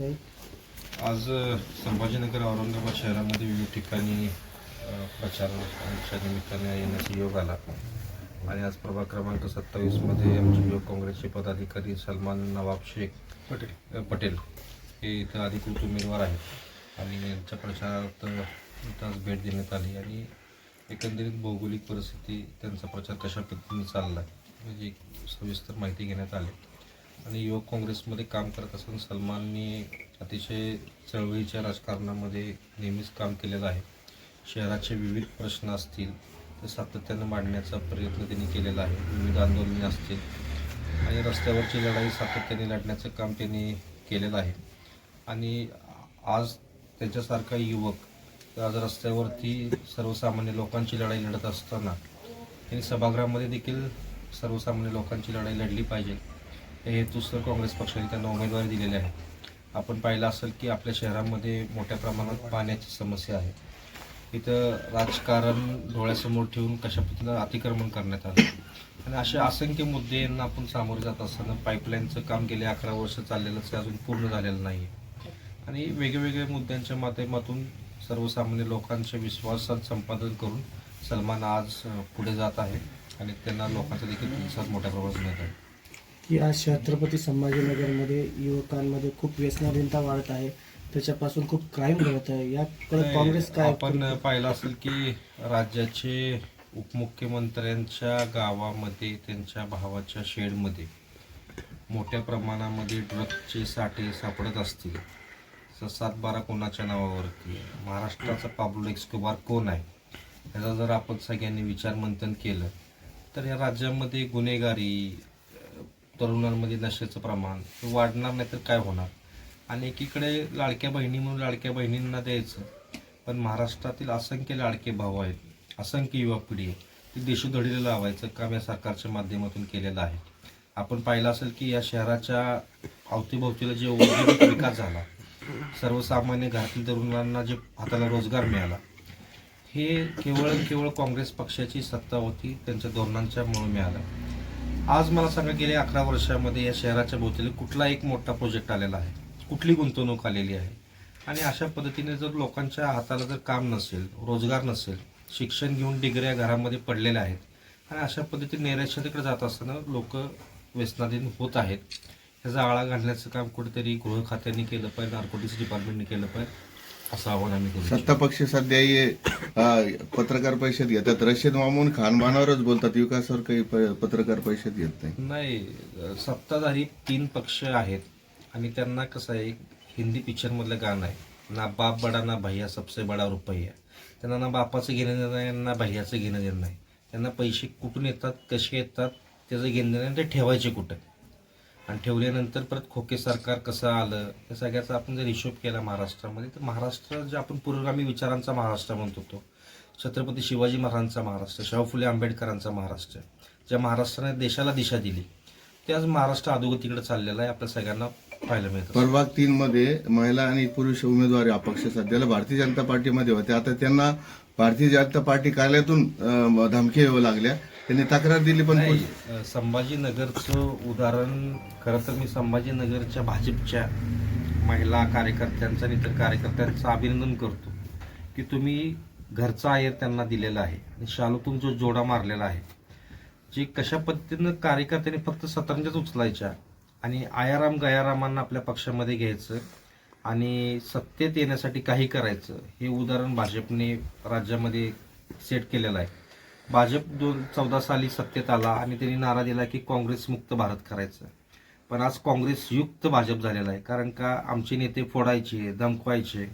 आज संभाजीनगर औरंगाबाद शहरामध्ये विविध ठिकाणी प्रचाराच्या निमित्ताने येण्याचा योग आला. आणि आज प्रभाग क्रमांक सत्तावीसमध्ये आमचे युवक काँग्रेसचे पदाधिकारी सलमान नवाब शेख पटेल. पटेल हे इथं अधिकृत उमेदवार आहेत. आणि यांच्या प्रचारार्थ इथं आज भेट देण्यात आली. आणि एकंदरीत भौगोलिक परिस्थिती त्यांचा प्रचार कशा पद्धतीने चालला म्हणजे एक सविस्तर माहिती घेण्यात आली. आणि युवक काँग्रेसमध्ये काम करत असताना सलमाननी अतिशय चळवळीच्या राजकारणामध्ये नेहमीच काम केलेलं आहे. शहराचे विविध प्रश्न असतील ते सातत्यानं मांडण्याचा प्रयत्न त्यांनी केलेला आहे. विविध आंदोलने असतील आणि रस्त्यावरची लढाई सातत्याने लढण्याचं काम त्यांनी केलेलं आहे. आणि आज त्याच्यासारखा युवक आज रस्त्यावरती सर्वसामान्य लोकांची लढाई लढत असताना त्यांनी सभागृहामध्ये देखील सर्वसामान्य लोकांची लढाई लढली पाहिजे. हे दुसरं काँग्रेस पक्षाने त्यांना उमेदवारी दिलेली आहे. आपण पाहिलं असेल की आपल्या शहरामध्ये मोठ्या प्रमाणात पाण्याची समस्या आहे. इथं राजकारण डोळ्यासमोर ठेवून कशा पद्धतीनं अतिक्रमण करण्यात आलं? आणि असे असंख्य मुद्दे यांना आपण सामोरे जात असताना पाईपलाईनचं काम गेले अकरा वर्ष चाललेलं ते अजून पूर्ण झालेलं नाही आणि वेगवेगळ्या मुद्द्यांच्या माध्यमातून सर्वसामान्य लोकांच्या विश्वासात संपादन करून सलमान आज पुढे जात आहे आणि त्यांना लोकांचा देखील प्रतिसाद मोठ्या प्रमाणात मिळत आहे. की आज छत्रपती संभाजीनगरमध्ये युवकांमध्ये खूप व्यसनाधीनता वाढत आहे. त्याच्यापासून खूप क्राईम घडत आहे. याकडे काँग्रेस काय आपण पाहिलं असेल की राज्याचे उपमुख्यमंत्र्यांच्या गावामध्ये त्यांच्या भावाच्या शेडमध्ये मोठ्या प्रमाणामध्ये ड्रग्जचे साठे सापडत असतील. तर सात बारा कोणाच्या नावावरती महाराष्ट्राचा पाब्लो एक्सकोबार कोण आहे? याचा जर आपण सगळ्यांनी विचारमंथन केलं तर या राज्यामध्ये गुन्हेगारी तरुणांमध्ये नशेचं प्रमाण वाढणार नाही तर काय होणार? आणि एकीकडे लाडक्या बहिणी म्हणून लाडक्या बहिणींना द्यायचं पण महाराष्ट्रातील असंख्य लाडके भाऊ आहेत असंख्य युवा पिढी आहे ती देशोधडीला लावायचं काम या सरकारच्या माध्यमातून केलेलं आहे. आपण पाहिलं असेल की या शहराच्या अवतीभोवतीला जे औद्योगिक विकास झाला सर्वसामान्य घरातील तरुणांना जे हाताला रोजगार मिळाला हे केवळ केवळ काँग्रेस पक्षाची सत्ता होती त्यांच्या धोरणांच्या मुळे मिळालं. आज मला सांगा गेल्या अकरा वर्षामध्ये या शहराच्या भोवतीला कुठला एक मोठा प्रोजेक्ट आलेला आहे? कुठली गुंतवणूक आलेली आहे? आणि अशा पद्धतीने जर लोकांच्या हाताला जर काम नसेल रोजगार नसेल शिक्षण घेऊन डिग्र्या घरामध्ये पडलेल्या आहेत आणि अशा पद्धतीने नैराश्याकडे जात असताना लोक व्यसनाधीन होत आहेत ह्याचा आळा घालण्याचं काम कुठेतरी गृह खात्याने केलं पाहिजे नार्कोटिक्स डिपार्टमेंटने केलं पाहिजे. असं आव्हान आम्ही करू सत्ता पक्ष सध्या हे अ, पत्रकार परिषद घेतात. रशीद मामून खानबानावरच बोलतात. विकासावर काही प- पत्रकार परिषद घेत नाही. नाही सत्ताधारी तीन पक्ष आहेत. आणि त्यांना कसं आहे हिंदी पिक्चरमधलं गाणं आहे. ना बाप बडा ना भैया सबसे बडा रुपया. त्यांना ना बापाचं घेणं देणं नाही ना भैयाचं घेणं देणं नाही. त्यांना पैसे कुठून येतात कसे येतात त्याचं घेणं देणं नाही, ते ठेवायचे कुठं? आणि ठेवल्यानंतर परत खोके सरकार कसं आलं या सगळ्याचा आपण जर हिशोब केला महाराष्ट्रामध्ये तर महाराष्ट्र जे आपण पुरोगामी विचारांचा महाराष्ट्र म्हणतो तो. छत्रपती शिवाजी महाराजांचा महाराष्ट्र शाहू फुले आंबेडकरांचा महाराष्ट्र ज्या महाराष्ट्राने देशाला दिशा दिली ते आज महाराष्ट्र अधोगतीकडे चाललेला आहे आपल्या सगळ्यांना पाहायला मिळतं. प्रभाग तीन मध्ये महिला आणि पुरुष उमेदवारी अपक्ष सध्याला भारतीय जनता पार्टीमध्ये होते. आता त्यांना भारतीय जनता पार्टी कार्यालयातून धमकी यावं लागल्या. त्यांनी तक्रार दिली पण नाही अ, संभाजीनगरचं उदाहरण खरं तर मी संभाजीनगरच्या भाजपच्या महिला कार्यकर्त्यांचं आणि इतर कार्यकर्त्यांचं अभिनंदन करतो की तुम्ही घरचा आयर त्यांना दिलेला आहे आणि शालूतून जो जोडा मारलेला आहे. जे कशा पद्धतीनं कार्यकर्त्यांनी फक्त सतरंजाच उचलायच्या आणि आयाराम गयारामांना आपल्या पक्षामध्ये घ्यायचं आणि सत्तेत येण्यासाठी काही करायचं हे उदाहरण भाजपने राज्यामध्ये सेट केलेलं आहे. भाजप दोन चौदा साली सत्तेत आला आणि त्यांनी नारा दिला की काँग्रेस मुक्त भारत करायचं. पण आज काँग्रेस युक्त भाजप झालेला आहे. कारण का आमचे नेते फोडायचे धमकवायचे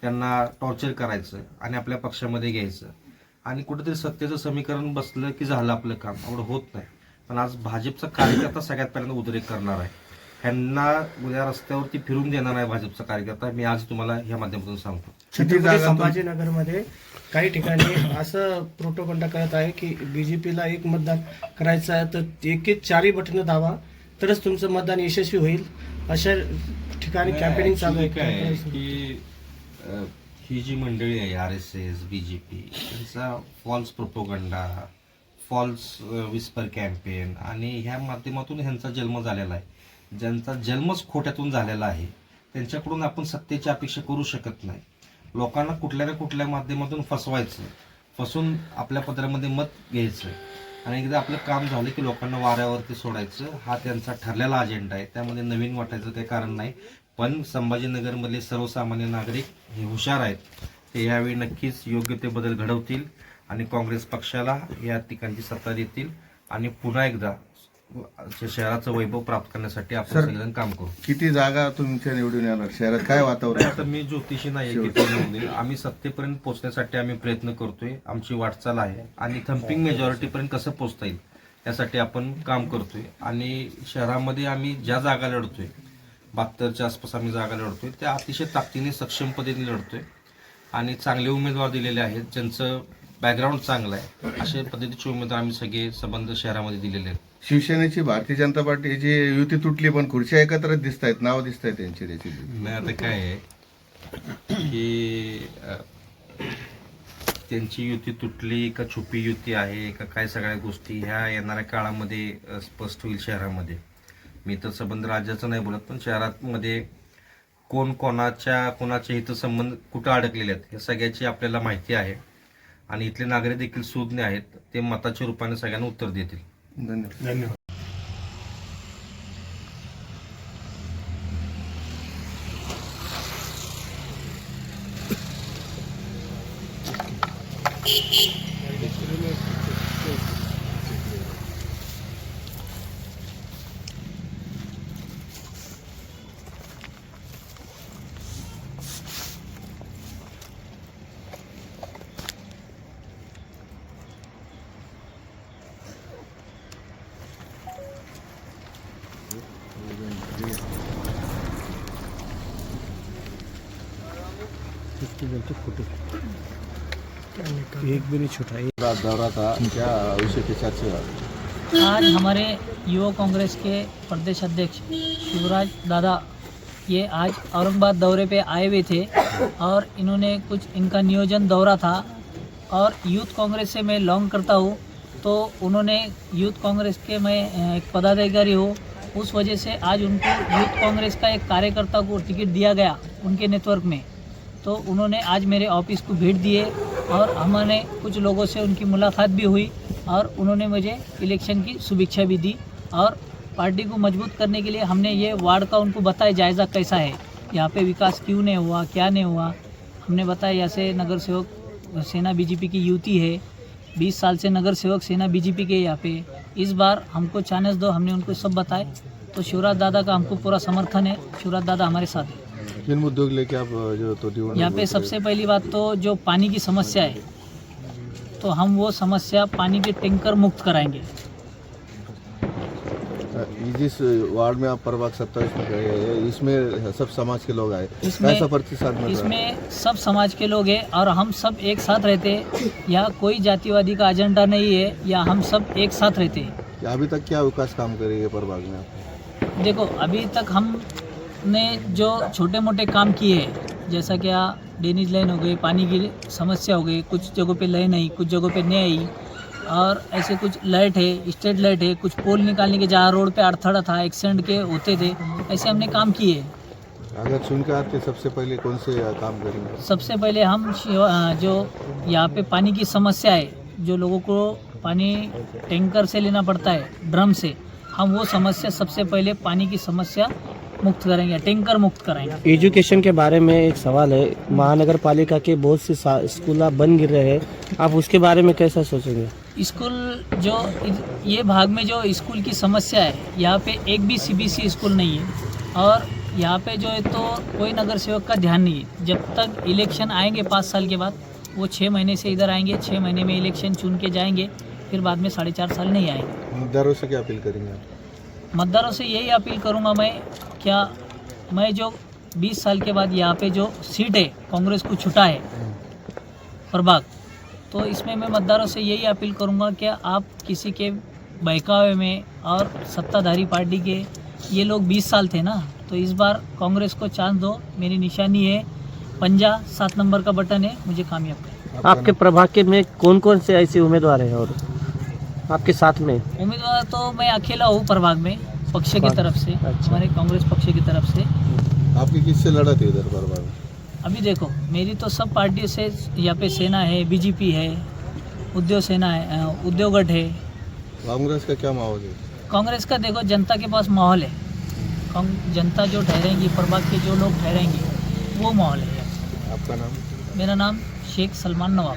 त्यांना टॉर्चर करायचं आणि आपल्या पक्षामध्ये घ्यायचं. आणि कुठेतरी सत्तेचं समीकरण बसलं की झालं आपलं काम. एवढं होत नाही. पण आज भाजपचा कार्यकर्ता सगळ्यात पहिल्यांदा उद्रेक करणार आहे. ह्यांना उद्या रस्त्यावरती फिरून देणार आहे भाजपचा कार्यकर्ता. मी आज तुम्हाला ह्या माध्यमातून सांगतो. किती छत्रपती जागा तुम- संभाजीनगरमध्ये काही ठिकाणी असं प्रोटोकॉल करत आहे की बीजेपीला एक मतदान करायचं आहे तर एक एक चारही बटणं दाबा तरच तुमचं मतदान यशस्वी होईल. अशा ठिकाणी कॅम्पेनिंग चालू आहे. काय आहे की अ, ही जी मंडळी आहे आर एस एस बी जे पी त्यांचा false propaganda false whisper campaign आणि ह्या माध्यमातून ह्यांचा जन्म झालेला आहे. ज्यांचा जन्मच खोट्यातून झालेला आहे त्यांच्याकडून आपण सत्तेची अपेक्षा करू शकत नाही. लोकांना कुठल्या ना कुठल्या माध्यमातून फसवायचं फसून आपल्या पत्रामध्ये मत घ्यायचं. आणि एकदा आपलं काम झालं की लोकांना वाऱ्यावरती सोडायचं हा त्यांचा ठरलेला अजेंडा आहे. त्यामध्ये नवीन वाटायचं काही कारण नाही. पण संभाजीनगरमधले सर्वसामान्य नागरिक हे हुशार आहेत. ते यावेळी नक्कीच योग्य ते बदल घडवतील आणि काँग्रेस पक्षाला या ठिकाणची सत्ता देतील. आणि पुन्हा एकदा शहराचं वैभव प्राप्त करण्यासाठी आपण सर, सगळेजण काम करू. किती जागा तुमच्या निवडून येणार? शहरात काय वातावरण आता मी ज्योतिषी नाही आहे आम्ही सत्तेपर्यंत पोहोचण्यासाठी आम्ही प्रयत्न करतोय. आमची वाटचाल आहे. आणि थम्पिंग मेजॉरिटी पर्यंत कसं पोहोचता येईल यासाठी आपण काम करतोय. आणि शहरामध्ये आम्ही ज्या जागा लढतोय बहात्तरच्या आसपास आम्ही जागा लढतोय त्या अतिशय ताकदीने सक्षम पद्धतीने लढतोय. आणि चांगले उमेदवार दिलेले आहेत ज्यांचं बॅकग्राऊंड चांगलं आहे. अशा पद्धतीचे उमेदवार आम्ही सगळे संबंध शहरामध्ये दिलेले आहेत. शिवसेनेची भारतीय जनता पार्टीची युती तुटली पण खुर्च्या एकत्र दिसत आहेत नाव दिसत आहेत त्यांची त्याची नाही आता काय आहे की त्यांची युती तुटली का छुपी युती आहे का काय सगळ्या गोष्टी ह्या येणाऱ्या काळामध्ये स्पष्ट होईल शहरामध्ये. मी तर संबंध राज्याचं नाही बोलत पण शहरामध्ये कोण कोणाच्या कोणाचे हितसंबंध कुठं अडकलेले आहेत हे सगळ्याची आपल्याला माहिती आहे. आणि इथले नागरिक देखील सुज्ञ आहेत ते मताच्या रूपाने सगळ्यांना उत्तर देतील. धन्यवाद. धन्यवाद. एक भी नहीं छूटा दौरा था क्या विषय की चर्चा आज हमारे युवा कांग्रेस के प्रदेश अध्यक्ष शिवराज दादा ये आज औरंगाबाद दौरे पे आए हुए थे और इन्होंने कुछ इनका नियोजन दौरा था। और यूथ कांग्रेस से मैं लॉन्ग करता हूँ तो उन्होंने यूथ कांग्रेस के मैं एक पदाधिकारी हूँ। उस वजह से आज उनको यूथ कांग्रेस का एक कार्यकर्ता को टिकट दिया गया उनके नेटवर्क में। तो उन्होंने आज मेरे ऑफ़िस को भेंट दिए और हमारे कुछ लोगों से उनकी मुलाकात भी हुई और उन्होंने मुझे इलेक्शन की शुभेच्छा भी दी और पार्टी को मज़बूत करने के लिए हमने ये वार्ड का उनको बताया जायज़ा कैसा है, यहाँ पे विकास क्यों नहीं हुआ, क्या नहीं हुआ। हमने बताया ऐसे नगर सेवक सेना बीजेपी की युति है, बीस साल से नगर सेवक सेना बीजेपी के यहाँ पे। इस बार हमको चांस दो, हमने उनको सब बताए। तो शिवराज दादा का हमको पूरा समर्थन है, शिवराज दादा हमारे साथ है। किन मुद्दों के लेके आप जो तो यहाँ पे सबसे पहली बात तो जो पानी की समस्या है तो हम वो समस्या पानी के टैंकर मुक्त कराएँगे। जिस वार्ड में आप प्रभाग सत्ताईस में गए हैं, इसमें सब समाज के लोग आए। इसमें- है? इसमें सब समाज के लोग हैं और हम सब एक साथ रहते हैं। यहाँ कोई जातिवादी का एजेंडा नहीं है या हम सब एक साथ रहते हैं। अभी तक क्या विकास काम करेंगे प्रभाग में आप? देखो अभी तक हमने जो छोटे मोटे काम किए हैं जैसा क्या ड्रेनेज लाइन हो गई पानी की समस्या हो गई कुछ जगहों पे लाइन आई कुछ जगहों पे नहीं आई और ऐसे कुछ लाइट है स्ट्रीट लाइट है कुछ पोल निकालने के जहाँ रोड पे अड़थड़ा था एक्सीडेंट के होते थे ऐसे हमने काम किए। अगर चुनकर आते सबसे पहले कौन से काम करेंगे? सबसे पहले हम जो यहाँ पे पानी की समस्या है जो लोगों को पानी टैंकर से लेना पड़ता है ड्रम से हम वो समस्या सबसे पहले पानी की समस्या मुक्त करेंगे टैंकर मुक्त कराएँगे एजुकेशन के बारे में एक सवाल है। महानगर पालिका के बहुत से स्कूल आप बन गिर रहे हैं। आप उसके बारे में कैसा सोचेंगे? स्कूल जो ये भाग में जो स्कूल की समस्या है यहाँ पे एक भी सीबीएसई स्कूल नहीं है। और यहाँ पे जो है तो कोई नगर सेवक का ध्यान नहीं है। जब तक इलेक्शन आएँगे पाँच साल के बाद वो छः महीने से इधर आएँगे छः महीने में इलेक्शन चुन के जाएँगे फिर बाद में साढ़े चार साल नहीं आएँगे। मतदारों से क्या अपील करेंगे आप? मतदारों से यही अपील करूँगा मैं क्या मैं जो 20 साल के बाद यहाँ पे जो सीट है कांग्रेस को छुटा है प्रभाग तो इसमें मैं मतदारों से यही अपील करूँगा कि आप किसी के बहकावे में और सत्ताधारी पार्टी के ये लोग 20 साल थे ना तो इस बार कांग्रेस को चांस दो। मेरी निशानी है पंजा सात नंबर का बटन है मुझे कामयाब करें। आपके प्रभाग के में कौन कौन से ऐसे उम्मीदवार हैं और आपके साथ में? उम्मीदवार तो मैं अकेला हूँ प्रभाग में पक्ष की तरफ़ से अच्छा। हमारे कांग्रेस पक्ष की तरफ़ से। आपकी किससे लड़त है इधर बर्बाद अभी देखो मेरी तो सब पार्टी से यहाँ पे सेना है बीजेपी है उद्योग सेना है अ, उद्योग है। कांग्रेस का क्या माहौल है? कांग्रेस का देखो जनता के पास माहौल है। जनता जो ठहरेंगी प्रभाग के जो लोग ठहरेंगे वो माहौल है। आपका नाम? मेरा नाम शेख सलमान नवाब।